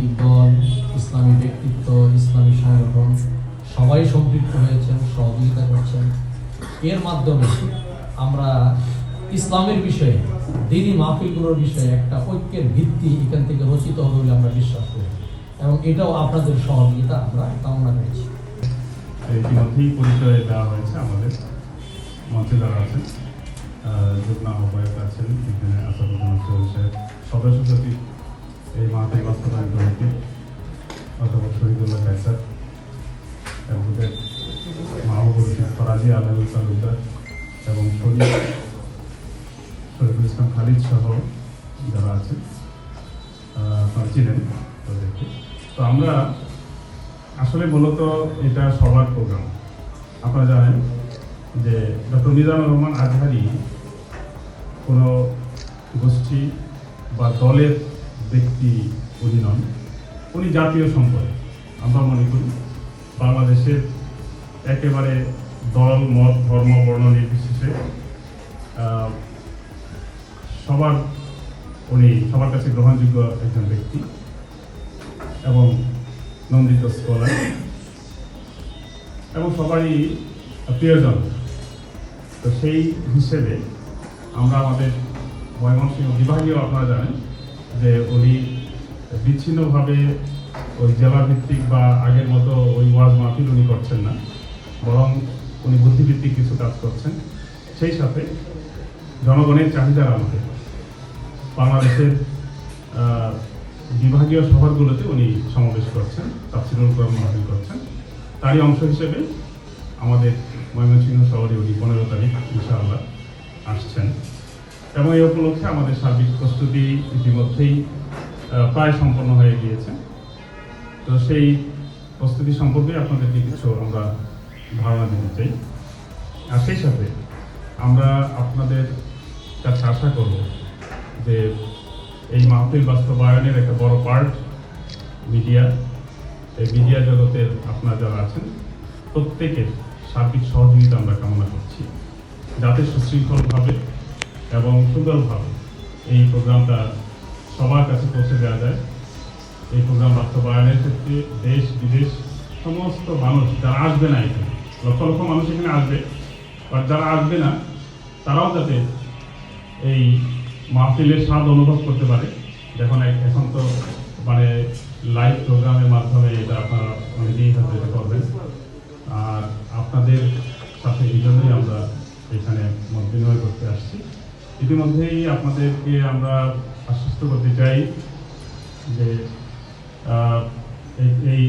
রাজনৈতিক দল, ইসলামী ব্যক্তিত্ব, ইসলামী সংগঠন সবাই সম্পৃক্ত হয়েছেন, সহযোগিতা করছেন। এর মাধ্যমে আমরা ইসলামের বিষয়ে, দিনী মাহফিলগুলোর বিষয়ে একটা ঐক্যের ভিত্তি এখান থেকে রচিত হবে বলে আমরা বিশ্বাস করি। এবং এটাও আপনাদের সহযোগিতা আমরা কামনা করছি। ইতিমধ্যেই পরিচয় দেওয়া হয়েছে আমাদের। মঞ্চে যারা আছেন যুগ্ম আহ্বায়ক আছেন, এখানে সাহেব, সদস্য সচিব এই মাহফিল বাস্তবায়ন কমিটি অথবা শহীদুল্লাহ কায়সার মাহবুবুর রশিদ ফরাজি আলহুল তালুকদার এবং শরীফ শরীফুল ইসলাম খালিদ সহ যারা আহ, আপনারা তাদেরকে। তো আমরা আসলে মূলত এটা সবার প্রোগ্রাম আপনারা জানেন যে ডক্টর মিজানুর রহমান আজহারি কোনো গোষ্ঠী বা দলের ব্যক্তি উনি নন উনি জাতীয় সম্পদ। আমরা মনে করি বাংলাদেশের একেবারে দল, মত, ধর্ম, বর্ণ নির্বিশেষে সবার উনি, সবার কাছে গ্রহণযোগ্য একজন ব্যক্তি এবং নন্দিত স্কলার এবং সবারই প্রিয়জন। তো সেই হিসেবে আমরা আমাদের ময়মনসিংহ বিভাগীয় আপনারা জানেন যে উনি বিচ্ছিন্নভাবে ওই জেলা ভিত্তিক বা আগের মতো ওই ওয়াজ মাহফিল উনি করছেন না, বরং উনি বুদ্ধিভিত্তিক কিছু কাজ করছেন। সেই সাথে জনগণের চাহিদার আলোকে বাংলাদেশের বিভাগীয় শহরগুলোতে উনি সমাবেশ করছেন, তাফসিরুল কোরআন মাহফিল করছেন। তারই অংশ হিসেবে আমাদের ময়মনসিংহ শহরে উনি পনেরো তারিখ ইনশাআল্লাহ আসছেন। এবং এই উপলক্ষে আমাদের সার্বিক প্রস্তুতি ইতিমধ্যেই প্রায় সম্পন্ন হয়ে গিয়েছে। তো সেই প্রস্তুতি সম্পর্কে আপনাদেরকে কিছু আমরা ধারণা দিতে চাই। আর সেই সাথে আমরা আপনাদের কাছে আশা করব যে এই মাহফিল বাস্তবায়নের একটা বড় পার্ট মিডিয়া এই মিডিয়া জগতের আপনারা যারা আছেন, প্রত্যেকের সার্বিক সহযোগিতা আমরা কামনা করছি। যাতে সুশৃঙ্খলভাবে এবং সুন্দরভাবে এই প্রোগ্রামটা সবার কাছে পৌঁছে দেওয়া যায়। এই প্রোগ্রাম বাস্তবায়নের ক্ষেত্রে দেশ, বিদেশ, সমস্ত মানুষ যারা আসবে না এখানে, লক্ষ লক্ষ মানুষ এখানে আসবে আর যারা আসবে না, তারাও যাতে এই মাহফিলের স্বাদ অনুভব করতে পারে। যখন এখন তো মানে লাইভ প্রোগ্রামের মাধ্যমে এটা আপনারা অনেকেই হয়তো এটা করবেন। আর আপনাদের সাথে এই জন্যই আমরা এখানে মত বিনিময় করতে আসছি। ইতিমধ্যেই আপনাদেরকে আমরা আশ্বস্ত করতে চাই যে এই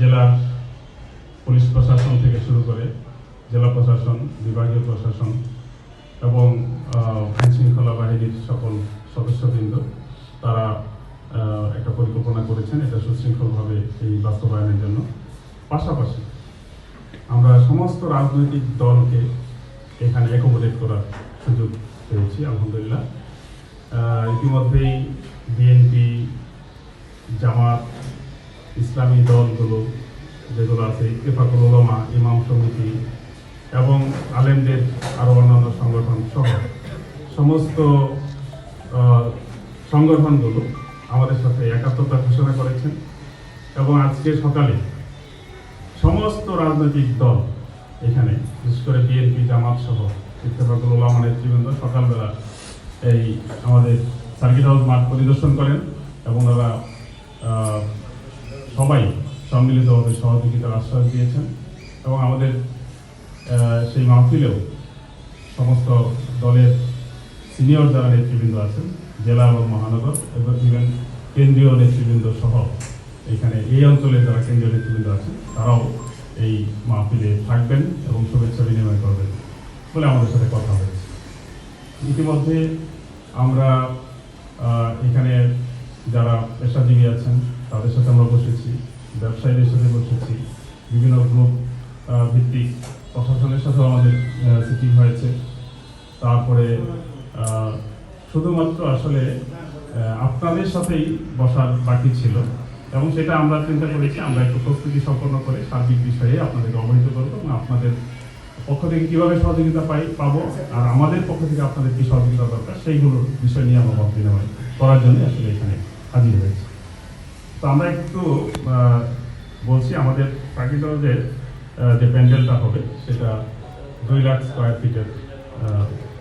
জেলার পুলিশ প্রশাসন থেকে শুরু করে জেলা প্রশাসন, বিভাগীয় প্রশাসন এবং আইন শৃঙ্খলা বাহিনীর সকল সদস্যবৃন্দ, তারা একটা পরিকল্পনা করেছেন এটা সুশৃঙ্খলভাবে এই বাস্তবায়নের জন্য। পাশাপাশি আমরা সমস্ত রাজনৈতিক দলকে এখানে অ্যাকোমোডেট করার সুযোগ পেয়েছি, আলহামদুলিল্লাহ। ইতিমধ্যেই বিএনপি জামাত, ইসলামী দলগুলো যেগুলো আছে, ইত্তেফাকুল উলামা, ইমাম সমিতি এবং আলেমদের আরও অন্যান্য সংগঠন সহ সমস্ত সংগঠনগুলো আমাদের সাথে একাত্মতা ঘোষণা করেছেন এবং আজকে সকালে সমস্ত রাজনৈতিক দল এখানে, বিশেষ করে বিএনপি জামাত সহ ইত্তেফাকুল উলামা নেতৃবৃন্দ সকালবেলা এই আমাদের সার্কিট হাউস মাঠ পরিদর্শন করেন এবং আহ, সবাই সম্মিলিতভাবে সহযোগিতার আশ্বাস দিয়েছেন এবং আমাদের সেই মাহফিলেও সমস্ত দলের সিনিয়র যারা নেতৃবৃন্দ আছেন জেলা এবং মহানগর এবং ইভেন কেন্দ্রীয় নেতৃবৃন্দ সহ এখানে এই অঞ্চলে যারা কেন্দ্রীয় নেতৃবৃন্দ আছেন তারাও এই মাহফিলে থাকবেন এবং শুভেচ্ছা বিনিময় করবেন। বলে আমাদের সাথে কথা হয়েছে। ইতিমধ্যে আমরা এখানে যারা পেশাজীবী আছেন, তাদের সাথে আমরা বসেছি, ব্যবসায়ীদের সাথে বসেছি, বিভিন্ন গ্রুপ ভিত্তিক প্রশাসনের সাথেও আমাদের সিটিং হয়েছে। তারপরে শুধুমাত্র আসলে আপনাদের সাথেই বসার বাকি ছিল এবং সেটা আমরা চিন্তা করেছি, আমরা একটু প্রস্তুতি সম্পন্ন করে সার্বিক বিষয়ে আপনাদেরকে অবহিত করব এবং আপনাদের পক্ষ থেকে কীভাবে সহযোগিতা পাই পাবো? আর আমাদের পক্ষ থেকে আপনাদের কি সহযোগিতা দরকার? সেইগুলোর বিষয় নিয়ে আমরা মত বিনিময় করার জন্য আসলে এখানে হাজির হয়েছি। তো আমরা একটু বলছি আমাদের প্রাকৃতিকদের যে প্যান্ডেলটা হবে, সেটা দুই লাখ স্কোয়ার ফিটের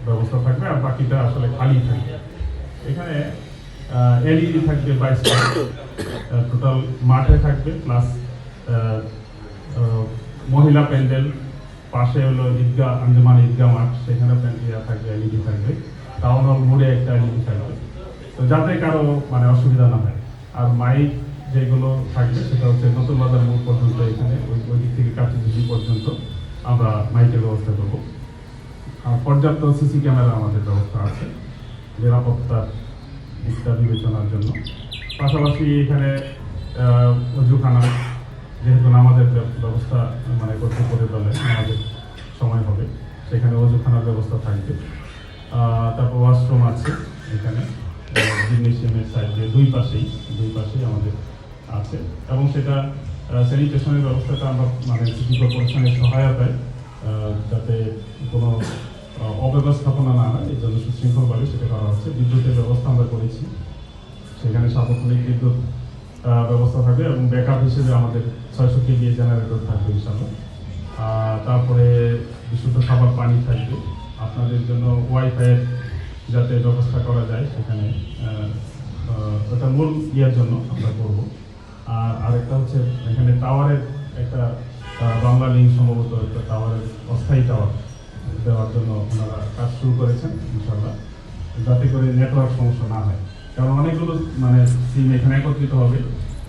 ব্যবস্থা থাকবে আর বাকিটা আসলে খালি থাকবে। এখানে এলইডি থাকবে বাইশ টোটাল মাঠে থাকবে প্লাস মহিলা প্যান্ডেল পাশে হলো ঈদগাহ, আঞ্জমান ঈদগাহ মাঠ সেখানে প্যান্ডেল থাকবে এলইডি থাকবে। টাউন হল মোড়ে একটা এলইডি থাকবে। তো যাতে কারও মানে অসুবিধা না হয়। আর মাইক যেগুলো থাকবে, সেটা হচ্ছে নতুন বাজার মোড় পর্যন্ত এখানে, ওই ওই দিক থেকে কাছে পর্যন্ত আমরা মাইকের ব্যবস্থা করব। আর পর্যাপ্ত সিসি ক্যামেরা আমাদের ব্যবস্থা আছে নিরাপত্তার দিকটা বিবেচনার জন্য। পাশাপাশি এখানে অজুখানা, যেহেতু আমাদের ব্যবস্থা মানে সময় হবে সেখানে অজুখানার ব্যবস্থা থাকবে। তারপর ওয়াশরুম আছে এখানে। জিমনেশিয়ামের সাইডে দুই পাশেই দুই পাশেই আমাদের আছে। এবং সেটা স্যানিটেশনের ব্যবস্থাটা আমরা মানে সিটি কর্পোরেশনের সহায়তায় যাতে কোনো অব্যবস্থাপনা না হয় এই জন্য সুশৃঙ্খলভাবে সেটা করা হচ্ছে। বিদ্যুতের ব্যবস্থা আমরা করেছি। সেখানে সার্বক্ষণিক বিদ্যুৎ ব্যবস্থা থাকবে এবং ব্যাকআপ হিসেবে আমাদের ছয়শো কেজি জেনারেটর থাকবে আহ, তারপরে বিশুদ্ধ খাবার পানি থাকবে। আপনাদের জন্য ওয়াইফাইয়ের যাতে ব্যবস্থা করা যায় সেখানে ওটা মূল ইয়ের জন্য আমরা করব। আর আরেকটা হচ্ছে এখানে টাওয়ারের একটা বাংলা লিঙ্ক সম্ভবত একটা টাওয়ারের অস্থায়ী টাওয়ার দেওয়ার জন্য ওনারা কাজ শুরু করেছেন ইনশাল্লাহ যাতে করে নেটওয়ার্ক সমস্যা না হয়। কারণ অনেকগুলো মানে সিম এখানে একত্রিত হবে,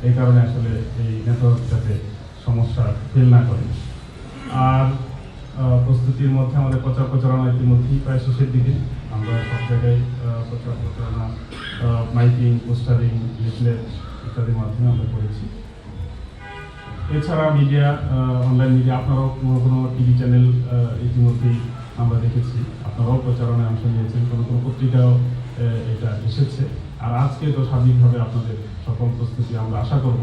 এই কারণে আসলে এই নেটওয়ার্ক যাতে সমস্যা ফেল না করে। আর প্রস্তুতির মধ্যে আমাদের প্রচার প্রচারণা ইতিমধ্যেই প্রায় শেষের দিকে। আমরা সব জায়গায় প্রচার প্রচারণা মাইকিং, পোস্টারিং, লিফলেট ইত্যাদির মাধ্যমে আমরা করেছি। এছাড়া মিডিয়া অনলাইন মিডিয়া, আপনারাও কোনো কোনো টিভি চ্যানেল ইতিমধ্যেই আমরা দেখেছি। আপনারাও প্রচারণায় অংশ নিয়েছেন, কোনো কোনো পত্রিকাও এটা এসেছে। আর আজকে তো সার্বিকভাবে আপনাদের সকল প্রস্তুতি আমরা আশা করব।